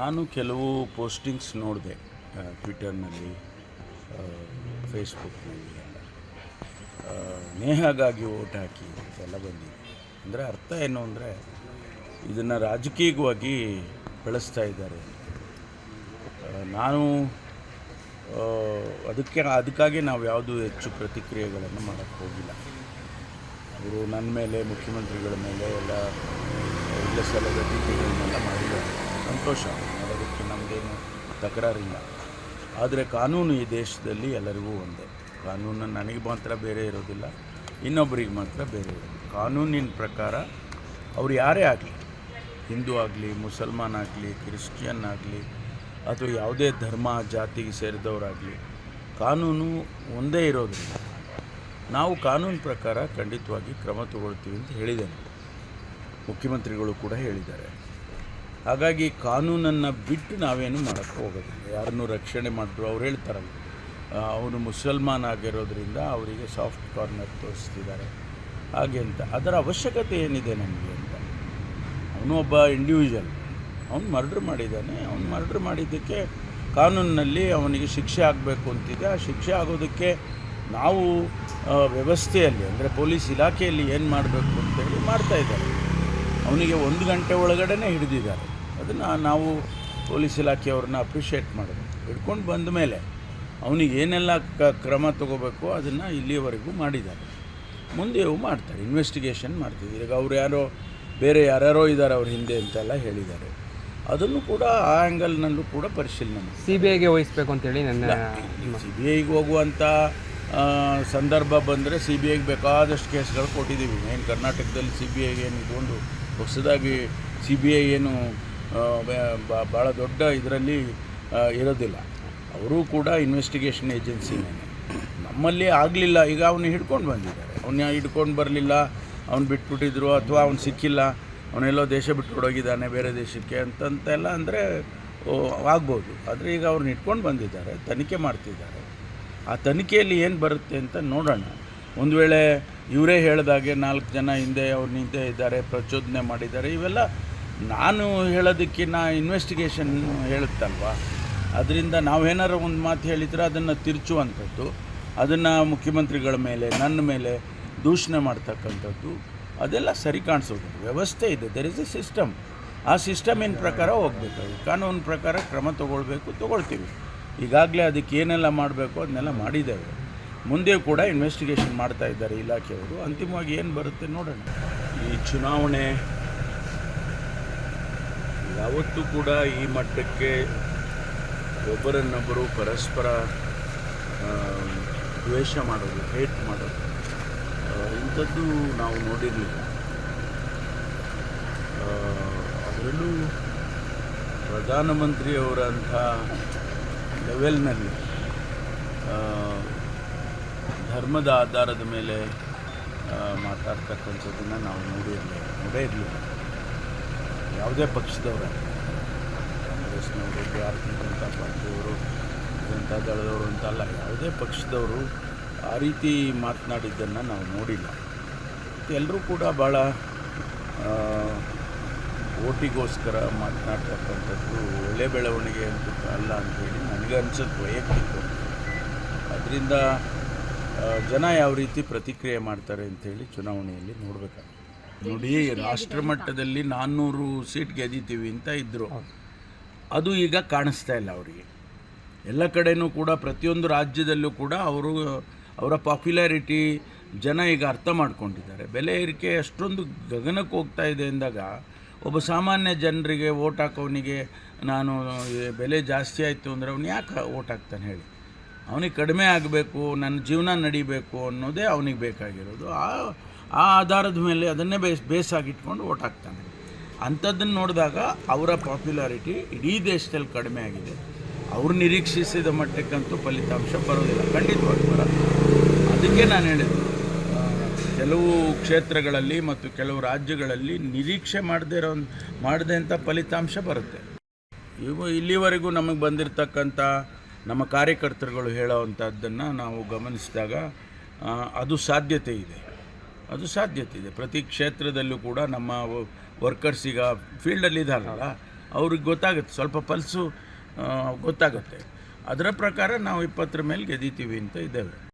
ನಾನು ಕೆಲವು ಪೋಸ್ಟಿಂಗ್ಸ್ ನೋಡಿದೆ ಟ್ವಿಟರ್ನಲ್ಲಿ ಫೇಸ್ಬುಕ್ನಲ್ಲಿ ಎಲ್ಲ. ನೇಹಾಗಾಗಿ ಓಟ್ ಹಾಕಿ ಅಂತೆಲ್ಲ ಬಂದಿದೆ. ಅಂದರೆ ಅರ್ಥ ಏನು ಅಂದರೆ, ಇದನ್ನು ರಾಜಕೀಯವಾಗಿ ಬೆಳೆಸ್ತಾ ಇದ್ದಾರೆ ನಾನು ಅದಕ್ಕೆ, ಅದಕ್ಕಾಗಿ ನಾವು ಯಾವುದೂ ಹೆಚ್ಚು ಪ್ರತಿಕ್ರಿಯೆಗಳನ್ನು ಮಾಡೋಕ್ಕೆ ಹೋಗಿಲ್ಲ. ಅವರು ನನ್ನ ಮೇಲೆ, ಮುಖ್ಯಮಂತ್ರಿಗಳ ಮೇಲೆ ಎಲ್ಲ ಇಲ್ಲ ಸಲದ ಟೀಕೆಗಳನ್ನೆಲ್ಲ ಮಾಡಿದ್ದಾರೆ. ಸಂತೋಷ. ಅದಕ್ಕೆ ನಮ್ಮದೇನು ತಕರಾರಿಲ್ಲ. ಆದರೆ ಕಾನೂನು ಈ ದೇಶದಲ್ಲಿ ಎಲ್ಲರಿಗೂ ಒಂದೇ. ಕಾನೂನು ನನಗೆ ಮಾತ್ರ ಬೇರೆ ಇರೋದಿಲ್ಲ ಇನ್ನೊಬ್ಬರಿಗೆ ಮಾತ್ರ ಬೇರೆ ಇರೋದು ಕಾನೂನಿನ ಪ್ರಕಾರ ಅವ್ರು ಯಾರೇ ಆಗಲಿ, ಹಿಂದೂ ಆಗಲಿ, ಮುಸಲ್ಮಾನ್ ಆಗಲಿ, ಕ್ರಿಶ್ಚಿಯನ್ ಆಗಲಿ, ಅಥವಾ ಯಾವುದೇ ಧರ್ಮ, ಜಾತಿಗೆ ಸೇರಿದವರಾಗಲಿ, ಕಾನೂನು ಒಂದೇ ಇರೋದಿಲ್ಲ ನಾವು ಕಾನೂನು ಪ್ರಕಾರ ಖಂಡಿತವಾಗಿ ಕ್ರಮ ತಗೊಳ್ತೀವಿ ಅಂತ ಹೇಳಿದ್ದೇನೆ. ಮುಖ್ಯಮಂತ್ರಿಗಳು ಕೂಡ ಹೇಳಿದ್ದಾರೆ. ಹಾಗಾಗಿ ಕಾನೂನನ್ನು ಬಿಟ್ಟು ನಾವೇನು ಮಾಡೋಕ್ಕೆ ಹೋಗೋದಿಲ್ಲ. ಯಾರನ್ನು ರಕ್ಷಣೆ ಮಾಡಿದ್ರು, ಅವ್ರು ಹೇಳ್ತಾರಲ್ಲ ಅವನು ಮುಸಲ್ಮಾನ್ ಆಗಿರೋದ್ರಿಂದ ಅವರಿಗೆ ಸಾಫ್ಟ್ ಕಾರ್ನರ್ ತೋರಿಸ್ತಿದ್ದಾರೆ. ಹಾಗೆ ಅಂತ. ಅದರ ಅವಶ್ಯಕತೆ ಏನಿದೆ ನಮಗೆ ಅಂತ. ಅವನು ಒಬ್ಬ ಇಂಡಿವಿಜುವಲ್ ಅವನು ಮರ್ಡ್ರ್ ಮಾಡಿದ್ದಾನೆ. ಅವನು ಮರ್ಡ್ರ್ ಮಾಡಿದ್ದಕ್ಕೆ ಕಾನೂನಿನಲ್ಲಿ ಅವನಿಗೆ ಶಿಕ್ಷೆ ಆಗಬೇಕು ಅಂತಿದೆ. ಆ ಶಿಕ್ಷೆ ಆಗೋದಕ್ಕೆ ನಾವು ವ್ಯವಸ್ಥೆಯಲ್ಲಿ, ಅಂದರೆ ಪೊಲೀಸ್ ಇಲಾಖೆಯಲ್ಲಿ ಏನು ಮಾಡಬೇಕು ಅಂತೇಳಿ ಮಾಡ್ತಾ ಇದ್ದಾರೆ. ಅವನಿಗೆ ಒಂದು ಗಂಟೆ ಒಳಗಡೆನೇ ಹಿಡಿದಿದ್ದಾರೆ. ಅದನ್ನು ನಾವು ಪೊಲೀಸ್ ಇಲಾಖೆಯವ್ರನ್ನ ಅಪ್ರಿಷಿಯೇಟ್ ಮಾಡಬೇಕು ಹಿಡ್ಕೊಂಡು ಬಂದ ಮೇಲೆ ಅವನಿಗೆ ಏನೆಲ್ಲ ಕ ಕ್ರಮ ತಗೋಬೇಕು ಅದನ್ನು ಇಲ್ಲಿಯವರೆಗೂ ಮಾಡಿದ್ದಾರೆ. ಮುಂದೆಯೂ ಮಾಡ್ತಾರೆ ಇನ್ವೆಸ್ಟಿಗೇಷನ್ ಮಾಡ್ತೀವಿ ಈಗ ಅವ್ರು ಯಾರೋ ಬೇರೆ ಯಾರ್ಯಾರೋ ಇದ್ದಾರೆ ಅವ್ರ ಹಿಂದೆ ಅಂತೆಲ್ಲ ಹೇಳಿದ್ದಾರೆ. ಅದನ್ನು ಕೂಡ ಆ ಆ್ಯಂಗಲ್ನಲ್ಲೂ ಕೂಡ ಪರಿಶೀಲನೆ ಮಾಡಿ ಸಿ ಬಿ ಐಗೆ ವಹಿಸ್ಬೇಕು ಅಂತೇಳಿ ನನ್ನ ಸಿ ಬಿ ಐಗೆ ಹೋಗುವಂಥ ಸಂದರ್ಭ ಬಂದರೆ ಸಿ ಬಿ ಐಗೆ ಬೇಕಾದಷ್ಟು ಕೇಸ್ಗಳು ಕೊಟ್ಟಿದ್ದೀವಿ. ಏನು ಕರ್ನಾಟಕದಲ್ಲಿ ಸಿ ಬಿ ಐಗೆ ಏನು ಇಟ್ಕೊಂಡು ಹೊಸದಾಗಿ ಸಿ ಬಿ ಐ ಏನು ಭಾಳ ದೊಡ್ಡ ಇದರಲ್ಲಿ ಇರೋದಿಲ್ಲ. ಅವರು ಕೂಡ ಇನ್ವೆಸ್ಟಿಗೇಷನ್ ಏಜೆನ್ಸಿನೇ ನಮ್ಮಲ್ಲಿ ಆಗಲಿಲ್ಲ, ಈಗ ಅವನು ಹಿಡ್ಕೊಂಡು ಬಂದಿದ್ದಾರೆ. ಅವನ್ನ ಹಿಡ್ಕೊಂಡು ಬರಲಿಲ್ಲ, ಅವ್ನು ಬಿಟ್ಬಿಟ್ಟಿದ್ರು ಅಥವಾ ಅವ್ನು ಸಿಕ್ಕಿಲ್ಲ ಅವನೆಲ್ಲೋ ದೇಶ ಬಿಟ್ಟು ಹೊಡೋಗಿದ್ದಾನೆ ಬೇರೆ ದೇಶಕ್ಕೆ ಅಂತಂತೆಲ್ಲ ಅಂದರೆ ಆಗ್ಬೋದು. ಆದರೆ ಈಗ ಅವ್ರನ್ನ ಇಟ್ಕೊಂಡು ಬಂದಿದ್ದಾರೆ, ತನಿಖೆ ಮಾಡ್ತಿದ್ದಾರೆ. ಆ ತನಿಖೆಯಲ್ಲಿ ಏನು ಬರುತ್ತೆ ಅಂತ ನೋಡೋಣ. ಒಂದು ವೇಳೆ ಇವರೇ ಹೇಳಿದಾಗೆ ನಾಲ್ಕು ಜನ ಹಿಂದೆ ಅವ್ರ ಹಿಂದೆ ಇದ್ದಾರೆ, ಪ್ರಚೋದನೆ ಮಾಡಿದ್ದಾರೆ, ಇವೆಲ್ಲ ನಾನು ಹೇಳೋದಕ್ಕಿಂತ ಇನ್ವೆಸ್ಟಿಗೇಷನ್ ಹೇಳುತ್ತಲ್ವ? ಅದರಿಂದ ನಾವೇನಾರು ಒಂದು ಮಾತು ಹೇಳಿದರೆ ಅದನ್ನು ತಿರುಚುವಂಥದ್ದು, ಅದನ್ನು ಮುಖ್ಯಮಂತ್ರಿಗಳ ಮೇಲೆ, ನನ್ನ ಮೇಲೆ ದೂಷಣೆ ಮಾಡ್ತಕ್ಕಂಥದ್ದು, ಅದೆಲ್ಲ ಸರಿ ಕಾಣಿಸೋದು ವ್ಯವಸ್ಥೆ ಇದೆ. ದೆರ್ ಇಸ್ ಎ ಸಿಸ್ಟಮ್ ಆ ಸಿಸ್ಟಮಿನ ಪ್ರಕಾರ ಹೋಗಬೇಕು ಕಾನೂನು ಪ್ರಕಾರ ಕ್ರಮ ತಗೊಳ್ಬೇಕು, ತಗೊಳ್ತೀವಿ. ಈಗಾಗಲೇ ಅದಕ್ಕೆ ಏನೆಲ್ಲ ಮಾಡಬೇಕು ಅದನ್ನೆಲ್ಲ ಮಾಡಿದ್ದೇವೆ. ಮುಂದೆ ಕೂಡ ಇನ್ವೆಸ್ಟಿಗೇಷನ್ ಮಾಡ್ತಾ ಇದ್ದಾರೆ ಇಲಾಖೆಯವರು. ಅಂತಿಮವಾಗಿ ಏನು ಬರುತ್ತೆ ನೋಡೋಣ. ಈ ಚುನಾವಣೆ ಯಾವತ್ತೂ ಕೂಡ ಈ ಮಟ್ಟಕ್ಕೆ ಒಬ್ಬರನ್ನೊಬ್ಬರು ಪರಸ್ಪರ ದ್ವೇಷ ಮಾಡೋದು, ಹೇಟ್ ಮಾಡೋದು ಇಂಥದ್ದು ನಾವು ನೋಡಿರಲಿಲ್ಲ. ಅದರಲ್ಲೂ ಪ್ರಧಾನಮಂತ್ರಿಯವರಂಥ ಲೆವೆಲ್ನಲ್ಲಿ ಧರ್ಮದ ಆಧಾರದ ಮೇಲೆ ಮಾತಾಡ್ತಕ್ಕಂಥದ್ದನ್ನು ನಾವು ನೋಡಿರಲಿಲ್ಲ, ನೋಡೇ ಇರಲಿಲ್ಲ. ಯಾವುದೇ ಪಕ್ಷದವರೇ. ಕಾಂಗ್ರೆಸ್ನವರು ಭಾರತೀಯ ಜನತಾ ಪಾರ್ಟಿಯವರು ಜನತಾ ದಳದವರು ಅಂತಲ್ಲ ಯಾವುದೇ ಪಕ್ಷದವರು ಆ ರೀತಿ ಮಾತನಾಡಿದ್ದನ್ನು ನಾವು ನೋಡಿಲ್ಲ. ಎಲ್ಲರೂ ಕೂಡ ಭಾಳ ಓಟಿಗೋಸ್ಕರ ಮಾತನಾಡ್ತಕ್ಕಂಥದ್ದು ಒಳ್ಳೆ ಬೆಳವಣಿಗೆ ಅಂತ ಅಲ್ಲ ಅಂಥೇಳಿ ನನಗೆ ಅನ್ಸುತ್ತೆ ವೈಯಕ್ತಿಕ. ಅದರಿಂದ ಜನ ಯಾವ ರೀತಿ ಪ್ರತಿಕ್ರಿಯೆ ಮಾಡ್ತಾರೆ ಅಂಥೇಳಿ ಚುನಾವಣೆಯಲ್ಲಿ ನೋಡಬೇಕಾಗುತ್ತೆ. ನೋಡಿ ರಾಷ್ಟ್ರ ಮಟ್ಟದಲ್ಲಿ ನಾನ್ನೂರು ಸೀಟ್ ಗೆದ್ದಿತೀವಿ ಅಂತ ಇದ್ದರು ಅದು ಈಗ ಕಾಣಿಸ್ತಾ ಇಲ್ಲ ಅವರಿಗೆ. ಎಲ್ಲ ಕಡೆಯೂ ಕೂಡ ಪ್ರತಿಯೊಂದು ರಾಜ್ಯದಲ್ಲೂ ಕೂಡ ಅವರು ಅವರ ಪಾಪ್ಯುಲಾರಿಟಿ ಜನ ಈಗ ಅರ್ಥ ಮಾಡ್ಕೊಂಡಿದ್ದಾರೆ. ಬೆಲೆ ಏರಿಕೆ ಅಷ್ಟೊಂದು ಗಗನಕ್ಕೆ ಹೋಗ್ತಾ ಇದೆ ಅಂದಾಗ ಒಬ್ಬ ಸಾಮಾನ್ಯ ಜನರಿಗೆ ಓಟ್ ಹಾಕೋನಿಗೆ ನಾನು ಬೆಲೆ ಜಾಸ್ತಿ ಆಯಿತು ಅಂದರೆ ಅವ್ನು ಯಾಕೆ ಓಟ್ ಹಾಕ್ತಾನೆ? ಹೇಳಿ. ಅವನಿಗೆ ಕಡಿಮೆ ಆಗಬೇಕು ನನ್ನ ಜೀವನ ನಡಿಬೇಕು ಅನ್ನೋದೇ ಅವನಿಗೆ ಬೇಕಾಗಿರೋದು. ಆ ಆ ಆಧಾರದ ಮೇಲೆ ಅದನ್ನೇ ಬೇಸ್ ಬೇಸಾಗಿಟ್ಕೊಂಡು ಓಟ್ ಹಾಕ್ತಾನೆ. ಅಂಥದ್ದನ್ನು ನೋಡಿದಾಗ ಅವರ ಪಾಪ್ಯುಲಾರಿಟಿ ಇಡೀ ದೇಶದಲ್ಲಿ ಕಡಿಮೆ ಆಗಿದೆ. ಅವ್ರು ನಿರೀಕ್ಷಿಸಿದ ಮಟ್ಟಕ್ಕಂತೂ ಫಲಿತಾಂಶ ಬರೋದಿಲ್ಲ. ಖಂಡಿತವಾಗಿ ಬರೋದು ಅದಕ್ಕೆ ನಾನು ಹೇಳಿದೆ ಕೆಲವು ಕ್ಷೇತ್ರಗಳಲ್ಲಿ ಮತ್ತು ಕೆಲವು ರಾಜ್ಯಗಳಲ್ಲಿ ನಿರೀಕ್ಷೆ ಮಾಡದೇ ಇರೋ, ಮಾಡದೆ ಅಂತ ಫಲಿತಾಂಶ ಬರುತ್ತೆ. ಇವು ಇಲ್ಲಿವರೆಗೂ ನಮಗೆ ಬಂದಿರತಕ್ಕಂಥ ನಮ್ಮ ಕಾರ್ಯಕರ್ತರುಗಳು ಹೇಳೋವಂಥದ್ದನ್ನು ನಾವು ಗಮನಿಸಿದಾಗ ಅದು ಸಾಧ್ಯತೆ ಇದೆ. ಅದು ಸಾಧ್ಯತೆ ಇದೆ. ಪ್ರತಿ ಕ್ಷೇತ್ರದಲ್ಲೂ ಕೂಡ ನಮ್ಮ ವರ್ಕರ್ಸ್ ಈಗ ಫೀಲ್ಡಲ್ಲಿ ಇದ್ದಾರಲ್ಲ ಅವ್ರಿಗೆ ಗೊತ್ತಾಗುತ್ತೆ. ಸ್ವಲ್ಪ ಪಲ್ಸು ಗೊತ್ತಾಗುತ್ತೆ. ಅದರ ಪ್ರಕಾರ ನಾವು ಇಪ್ಪತ್ತರ ಮೇಲೆ ಗೆದ್ದೀತೀವಿ ಅಂತ ಇದ್ದೇವೆ.